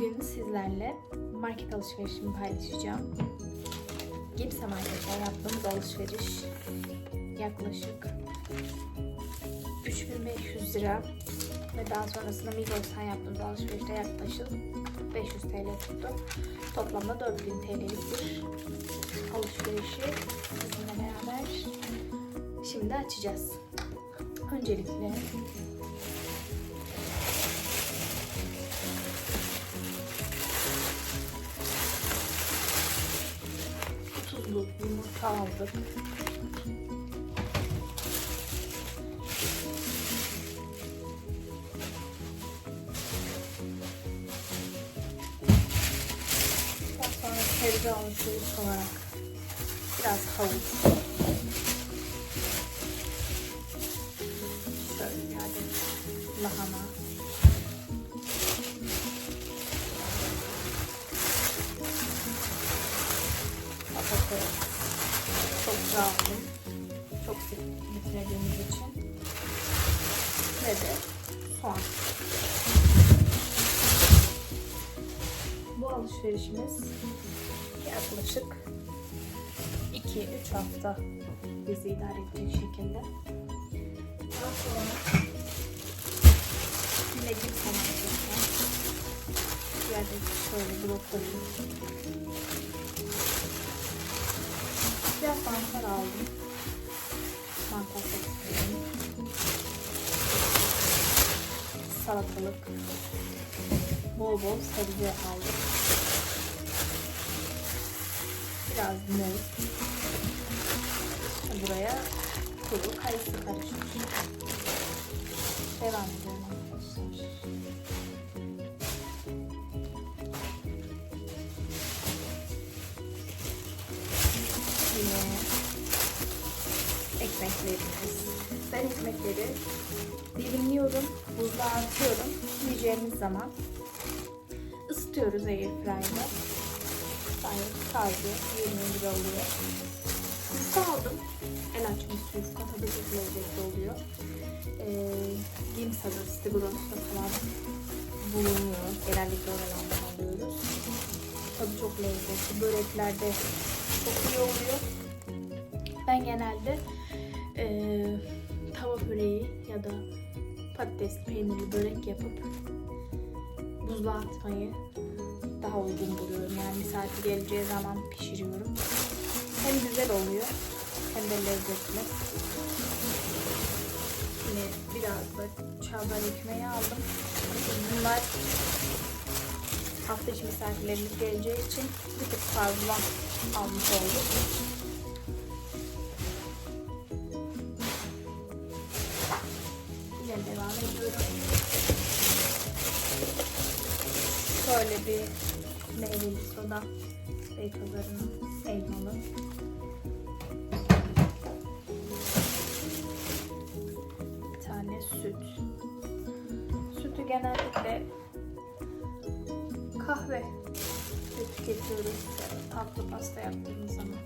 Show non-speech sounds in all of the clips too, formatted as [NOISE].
Bugün sizlerle market alışverişimi paylaşacağım. Gipsem arkadaşlar yaptığımız alışveriş yaklaşık 3500 lira ve daha sonrasında Migros'tan yaptığımız alışverişte yaklaşık 500 TL tuttu. Toplamda 4000 TL'lik bir alışverişi sizinle beraber şimdi açacağız. Öncelikle aldık. Daha sonra sebze alışveriş olarak biraz havuç. Şöyle adet lahana. Aldım. Çok sık bitirdiğimiz için. Ve de soğan. Bu alışverişimiz yaklaşık 2-3 hafta bizi idare edecek şekilde. Daha sonra domatesler. Bir adet şöyle brokoli. Biraz mantar aldım. Mantar istedim. Salatalık. Bol bol sebze aldım. Biraz muz. Buraya kuru kayısı karışmış. Devam ediyorum ekmeklerimiz. Ben ekmekleri dilimliyorum, buzluğa atıyorum. Yiyeceğimiz zaman ısıtıyoruz airfryer'da. Gayet taze, yemeği gibi oluyor. Yufka aldım. El açması yufka tadı çok lezzetli oluyor. Ee, Gimsa'da, Stigros'ta falan bulunuyor. Genellikle oralardan alıyoruz. Tadı çok lezzetli. Böreklerde çok iyi oluyor. Ben genelde ee, tava böreği ya da patates peynirli börek yapıp buzluğa atmayı daha uygun buluyorum. Yani misafir geleceği zaman pişiriyorum. Hem güzel oluyor hem de lezzetli. Yine biraz da çavdar ekmeği aldım. Bunlar hafta içi misafirlerimiz geleceği için bir tık fazla almış olduk. Şöyle bir meyveli soda. Beykozların elmalı. Bir tane süt. Sütü genellikle kahve tüketiyoruz. Tatlı pasta yaptığımız zaman.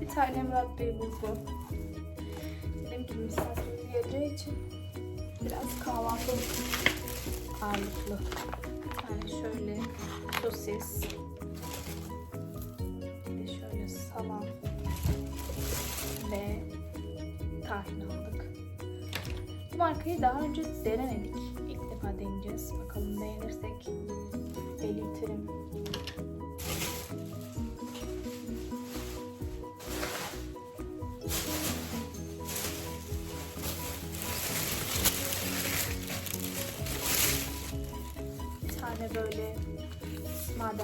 Bir tane Murat Bey bulgu. Benim gibi misafir geleceği için biraz kahvaltılık ağırlıklı. Bir tane şöyle sosis. Bir de şöyle salam ve tahin aldık. Bu markayı daha önce denemedik. İlk defa deneyeceğiz. Bakalım beğenirsek belirtirim.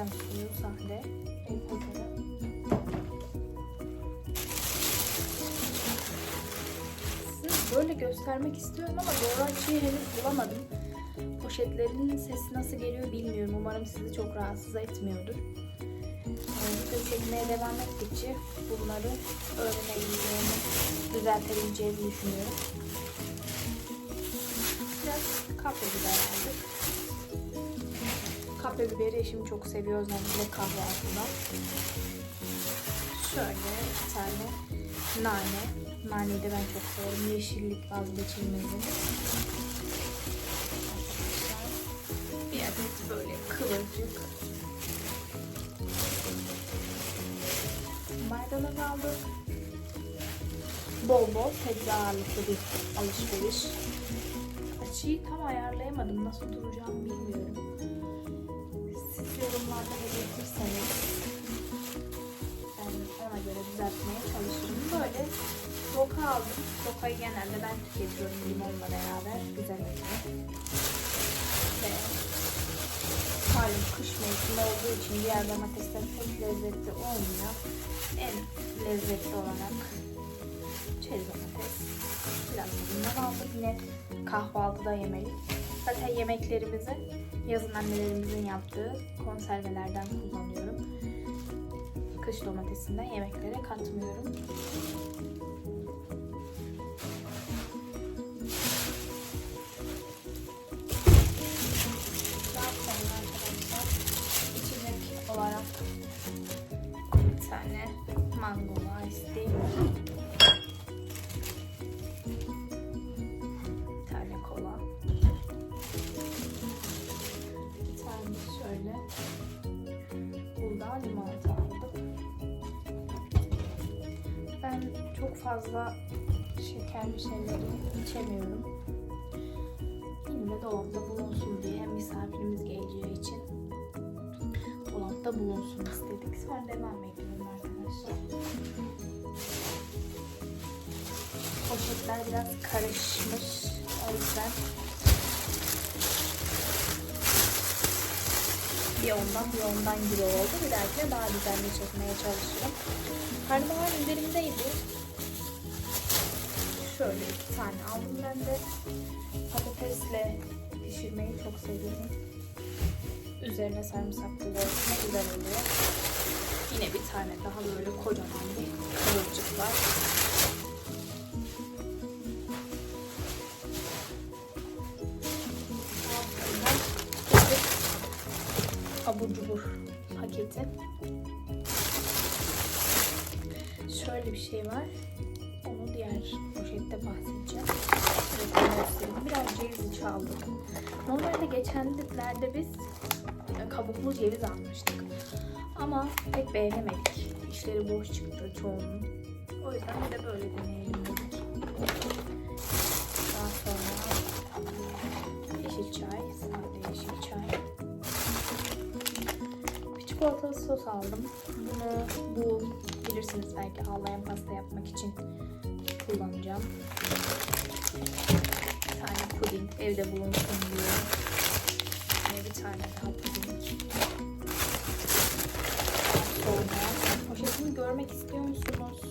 Maden suyu sahne. Böyle göstermek istiyorum ama doğru açıyı henüz bulamadım. Poşetlerin sesi nasıl geliyor bilmiyorum. Umarım sizi çok rahatsız etmiyordur. Ee, Video çekmeye devam ettikçe bunları öğrenebileceğimi, düzeltebileceğimi düşünüyorum. Biraz kapya biber aldık. Kapya biberi eşim çok seviyor özellikle kahvaltıda. Şöyle bir tane nane. Naneyi de ben çok severim. Yeşillik vazgeçilmezim. Bir adet Böyle kıvırcık. Maydanoz aldık. Bol bol sebze ağırlıklı bir alışveriş. Açıyı tam ayarlayamadım. Nasıl duracağımı bilmiyorum. Yorumlarda belirtirseniz ben ona göre düzeltmeye çalışırım. Böyle roka aldım. Rokayı genelde ben tüketiyorum limonla beraber. Güzel oluyor. Ve malum kış mevsimi olduğu için diğer domatesler pek lezzetli olmuyor. En lezzetli olarak çeri domates. Biraz da bundan aldık yine kahvaltıda yemelik. Zaten yemeklerimizi yazın annelerimizin yaptığı konservelerden kullanıyorum. Kış domatesinden yemeklere katmıyorum. Şöyle Uludağ limonata aldık. Ben çok fazla şekerli şeyleri içemiyorum. Yine de dolapta bulunsun diye hem misafirimiz geleceği için dolapta bulunsun istedik. Sonra devam ediyorum arkadaşlar. Poşetler biraz karışmış. O yüzden bir ondan bir ondan gibi oldu. Bir dahakine daha düzenli çekmeye çalışırım. Karnabahar üzerimdeydi. Şöyle iki tane aldım ben de. Patatesle pişirmeyi çok seviyorum. Üzerine sarımsaklı yoğurtma güzel oluyor. Yine bir tane daha böyle kocaman bir kıvırcık var. Abur cubur paketi. Şöyle bir şey var. Onu diğer poşette bahsedeceğim. Biraz ceviz içi aldık. Normalde geçenlerde biz e, kabuklu ceviz almıştık. Ama pek beğenemedik. İşleri boş çıktı çoğunun. O yüzden de böyle deneyelim. Sos aldım. Bunu bu bilirsiniz belki ağlayan pasta yapmak için kullanacağım. Bir tane puding evde bulunsun diye. Ve bir tane daha puding. Sonra poşetimi görmek istiyor musunuz?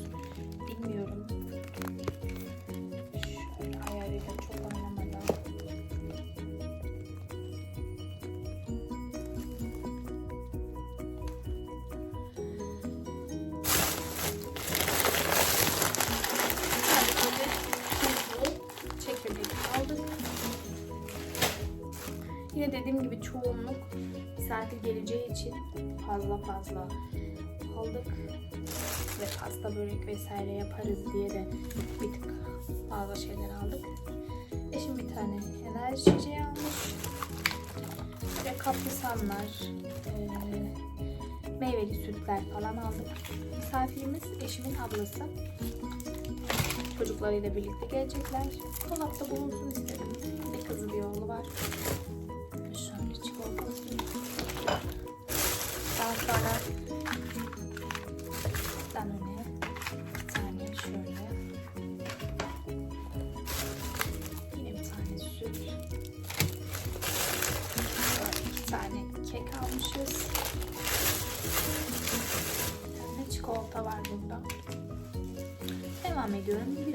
Yine dediğim gibi çoğunluk misafir geleceği için fazla fazla aldık. Ve pasta börek vesaire yaparız diye de bir tık fazla şeyler aldık. Eşim bir tane enerji içeceği almış. Ve kaprisanlar, eee, meyveli sütler falan aldık. Misafirimiz eşimin ablası. Çocuklarıyla birlikte gelecekler. Dolapta bulunsun istedim. Bir kızı bir oğlu var.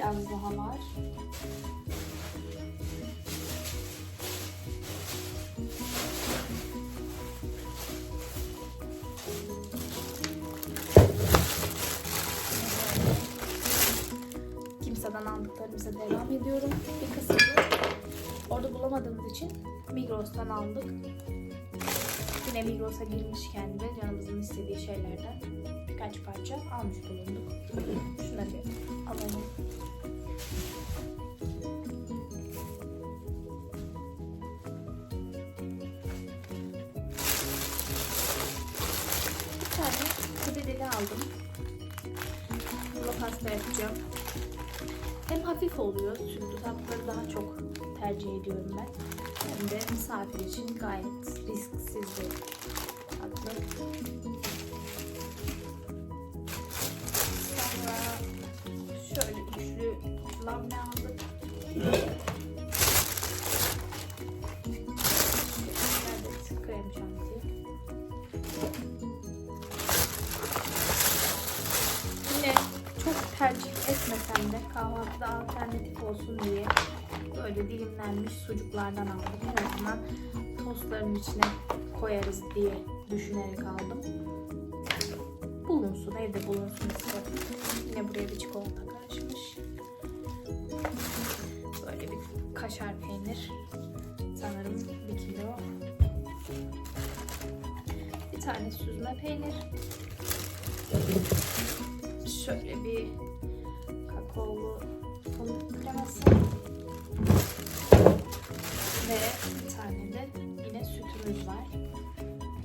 Biraz daha var. Kimseden aldıklarımıza devam ediyorum. Bir kısmını orada bulamadığımız için Migros'tan aldık. Yine Migros'a girmişken de canımızın istediği şeylerden birkaç parça almış bulunduk. Şunları bir alalım. Bir tane kuru aldım. Buna pasta yapacağım. Hem hafif oluyor, sütlü tatlıları daha çok tercih ediyorum ben. Hem de misafir için gayet risksiz bir tatlı. Tercih etmesem de kahvaltıda alternatif olsun diye böyle dilimlenmiş sucuklardan aldım. En azından tostların içine koyarız diye düşünerek aldım. Bulunsun, evde bulunsun istedim. Yine buraya bir çikolata karışmış. Böyle bir kaşar peynir. Sanırım bir kilo. Bir tane süzme peynir. Şöyle bir kakaolu fındık kreması. Ve bir tane de yine sütümüz var.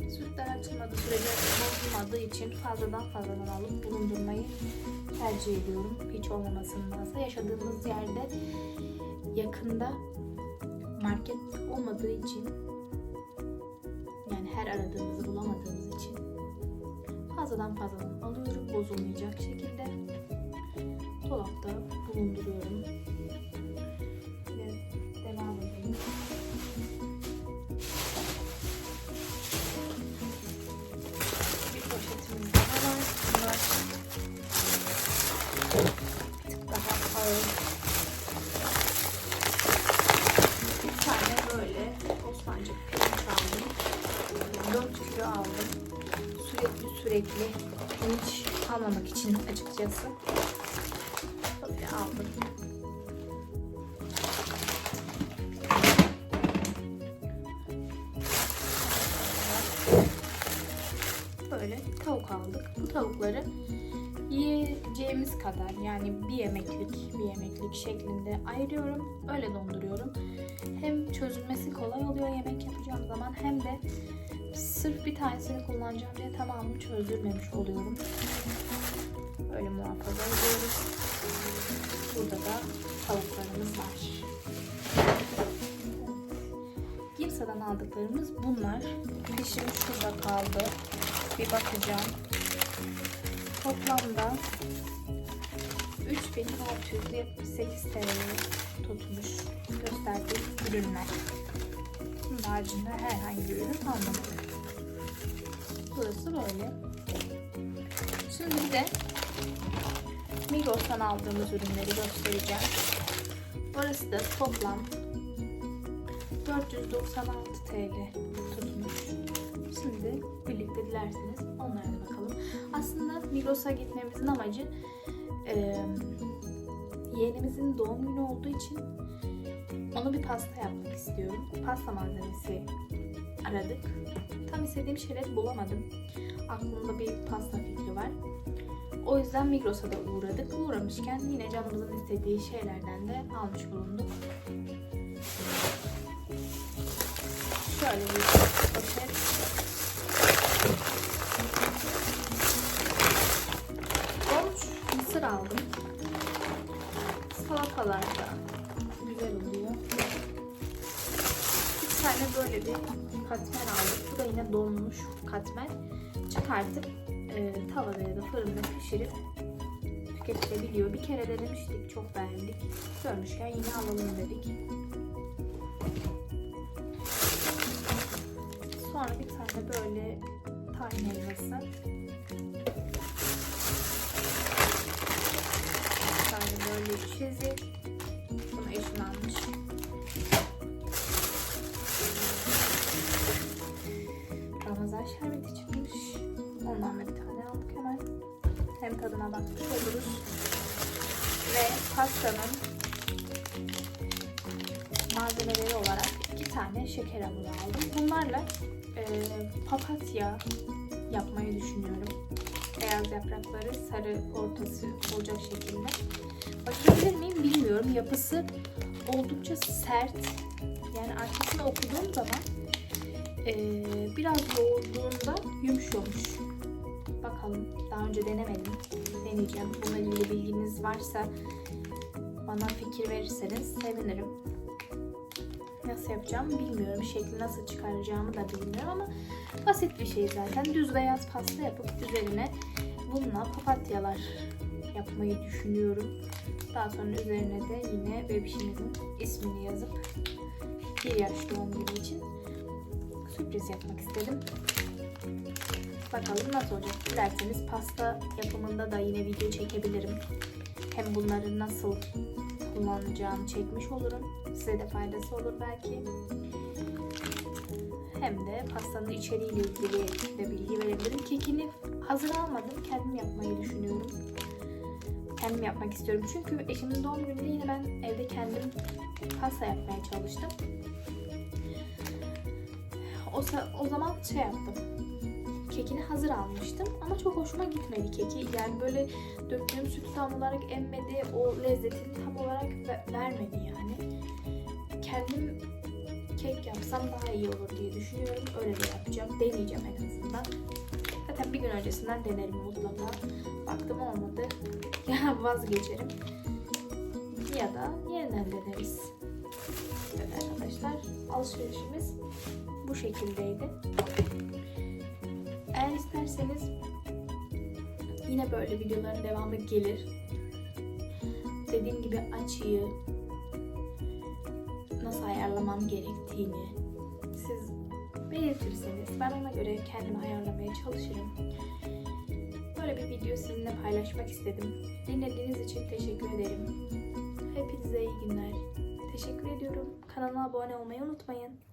Sütler açılmadığı sürece bozulmadığı için fazladan fazladan alıp bulundurmayı tercih ediyorum. Hiç olmamasındansa yaşadığımız yerde yakında market olmadığı için yani her aradığımızı bulamadığımız için fazladan fazladan alıyorum bozulmayacak şekilde dolapta bulunduruyorum ve devam edeyim. Bir poşetimiz daha var. Bunlar bir tık daha ağır. Bir tane böyle Osmancık pirinç aldım. 4 kilo aldım. Sürekli sürekli pirinç almamak için açıkçası. Tavuk aldık. Bu tavukları yiyeceğimiz kadar yani bir yemeklik bir yemeklik şeklinde ayırıyorum. Öyle donduruyorum. Hem çözülmesi kolay oluyor yemek yapacağım zaman hem de sırf bir tanesini kullanacağım diye tamamını çözdürmemiş oluyorum. Böyle muhafaza ediyoruz. Burada da tavuklarımız var. Gimsa'dan aldıklarımız bunlar. Pişim şurada kaldı. Bir bakacağım. Toplamda 3678 TL tutmuş gösterdiğim ürünler. Bunun haricinde herhangi bir ürün almadım. Burası böyle. Şimdi bir de Migros'tan aldığımız ürünleri göstereceğim. Orası da toplam 496 TL tutmuş. Şimdi birlikte dilerseniz onlara da bakalım. Aslında Migros'a gitmemizin amacı e, yeğenimizin doğum günü olduğu için onu bir pasta yapmak istiyorum. Pasta malzemesi aradık. Tam istediğim şeyleri bulamadım. Aklımda bir pasta fikri var. O yüzden Migros'a da uğradık. Uğramışken yine canımızın istediği şeylerden de almış bulunduk. Şöyle bir poşet. Katmer aldık. Bu da yine donmuş katmer. Çıkartıp e, tavada ya da fırında pişirip tüketilebiliyor. Bir kere denemiştik, çok beğendik. Görmüşken yine alalım dedik. Sonra bir tane böyle tahin helvası. Pastanın malzemeleri olarak iki tane şeker hamuru aldım. Bunlarla e, papatya yapmayı düşünüyorum. Beyaz yaprakları sarı ortası olacak şekilde. Bakabilir miyim bilmiyorum. Yapısı oldukça sert. Yani arkasını okuduğum zaman e, biraz yoğurduğunda yumuşuyormuş. Bakalım. Daha önce denemedim. Deneyeceğim. Bununla ilgili bilginiz varsa bana fikir verirseniz sevinirim. Nasıl yapacağımı bilmiyorum. Şekli nasıl çıkaracağımı da bilmiyorum ama basit bir şey zaten. Düz beyaz pasta yapıp üzerine bununla papatyalar yapmayı düşünüyorum. Daha sonra üzerine de yine bebişimizin ismini yazıp bir yaş doğum günü için sürpriz yapmak istedim. Bakalım nasıl olacak. Dilerseniz pasta yapımında da yine video çekebilirim. Hem bunları nasıl kullanacağımı çekmiş olurum. Size de faydası olur belki. Hem de pastanın içeriğiyle ilgili de bilgi verebilirim. Kekini hazır almadım. Kendim yapmayı düşünüyorum. Kendim yapmak istiyorum. Çünkü eşimin doğum gününde yine ben evde kendim pasta yapmaya çalıştım. O, o zaman şey yaptım. Kekini hazır almıştım ama çok hoşuma gitmedi keki. Yani böyle döktüğüm süt tam olarak emmedi. O lezzetini tam olarak ve- vermedi yani. Kendim kek yapsam daha iyi olur diye düşünüyorum. Öyle de yapacağım. Deneyeceğim en azından. Zaten bir gün öncesinden denerim mutlaka. Baktım olmadı. [LAUGHS] Ya vazgeçerim. Ya da yeniden deneriz. Evet arkadaşlar alışverişimiz bu şekildeydi. Eğer isterseniz yine böyle videoların devamı gelir. Dediğim gibi açıyı nasıl ayarlamam gerektiğini siz belirtirseniz ben ona göre kendimi ayarlamaya çalışırım. Böyle bir video sizinle paylaşmak istedim. Dinlediğiniz için teşekkür ederim. Hepinize iyi günler. Teşekkür ediyorum. Kanala abone olmayı unutmayın.